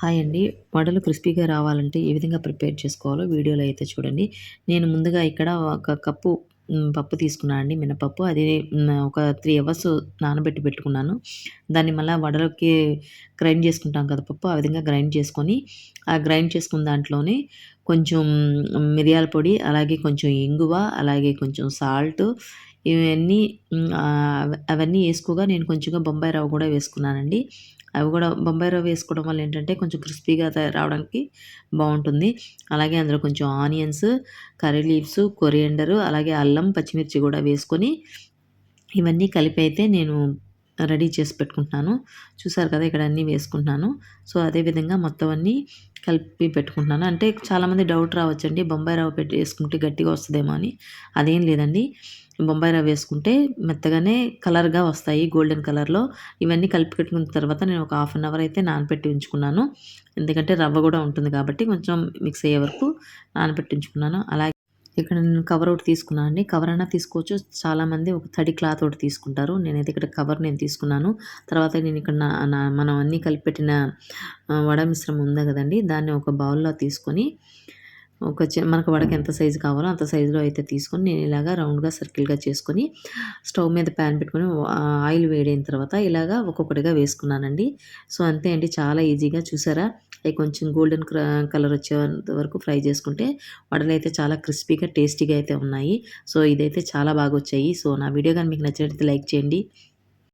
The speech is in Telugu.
హాయ్ అండి. వడలు క్రిస్పీగా రావాలంటే ఏ విధంగా ప్రిపేర్ చేసుకోవాలో వీడియోలో అయితే చూడండి. నేను ముందుగా ఇక్కడ ఒక కప్పు పప్పు తీసుకున్నాను అండి మినపప్పు. అది ఒక త్రీ అవర్స్ నానబెట్టి పెట్టుకున్నాను. దాన్ని మళ్ళీ వడలకి గ్రైండ్ చేసుకుంటాం కదా పప్పు ఆ విధంగా గ్రైండ్ చేసుకొని ఆ గ్రైండ్ చేసుకున్న దాంట్లోనే కొంచెం మిరియాల పొడి అలాగే కొంచెం ఇంగువ అలాగే కొంచెం సాల్ట్ ఇవన్నీ అవన్నీ వేసుకోగా నేను కొంచెంగా బొంబాయి రవ్వ కూడా వేసుకున్నానండి. అవి కూడా బొంబాయి రవ్వ వేసుకోవడం వల్ల ఏంటంటే కొంచెం క్రిస్పీగా రావడానికి బాగుంటుంది. అలాగే అందులో కొంచెం ఆనియన్స్ కర్రీ లీవ్స్ కొరియండరు అలాగే అల్లం పచ్చిమిర్చి కూడా వేసుకొని ఇవన్నీ కలిపి అయితే నేను రెడీ చేసి పెట్టుకుంటున్నాను. చూసారు కదా ఇక్కడ అన్నీ వేసుకుంటున్నాను. సో అదేవిధంగా మొత్తం అన్నీ కలిపి పెట్టుకుంటున్నాను. అంటే చాలామంది డౌట్ రావచ్చండి బొంబాయి రవ్వ పెట్టి వేసుకుంటే గట్టిగా వస్తుందేమో అని. అదేం లేదండి. బొంబాయి రవ్వ వేసుకుంటే మెత్తగానే కలర్గా వస్తాయి గోల్డెన్ కలర్లో. ఇవన్నీ కలిపి పెట్టుకున్న తర్వాత నేను ఒక హాఫ్ అన్ అవర్ అయితే నానబెట్టి ఉంచుకున్నాను. ఎందుకంటే రవ్వ కూడా ఉంటుంది కాబట్టి కొంచెం మిక్స్ అయ్యే వరకు నానబెట్టి ఉంచుకున్నాను. అలాగే ఇక్కడ నేను కవర్ ఒకటి తీసుకున్నాను అండి. కవర్ అయినా తీసుకోవచ్చు. చాలామంది ఒక తడి క్లాత్ ఒకటి తీసుకుంటారు. నేనైతే ఇక్కడ కవర్ నేను తీసుకున్నాను. తర్వాత నేను ఇక్కడ నా నా- మనం అన్నీ కలిపి పెట్టిన వడ మిశ్రమం ఉంది కదండి? దాన్ని ఒక బౌల్లో తీసుకొని ఒక చి మనకు వడకి ఎంత సైజు కావాలో అంత సైజులో అయితే తీసుకొని నేను ఇలాగా రౌండ్గా సర్కిల్గా చేసుకొని స్టవ్ మీద ప్యాన్ పెట్టుకొని ఆయిల్ వేడైన తర్వాత ఇలాగా ఒక్కొక్కటిగా వేసుకున్నానండి. సో అంతే అండి. చాలా ఈజీగా చూసారా? అవి కొంచెం గోల్డెన్ కలర్ వచ్చేంత వరకు ఫ్రై చేసుకుంటే వడలు అయితే చాలా క్రిస్పీగా టేస్టీగా అయితే ఉన్నాయి. సో ఇదైతే చాలా బాగా వచ్చాయి. సో నా వీడియో కానీ మీకు నచ్చినట్లయితే లైక్ చేయండి.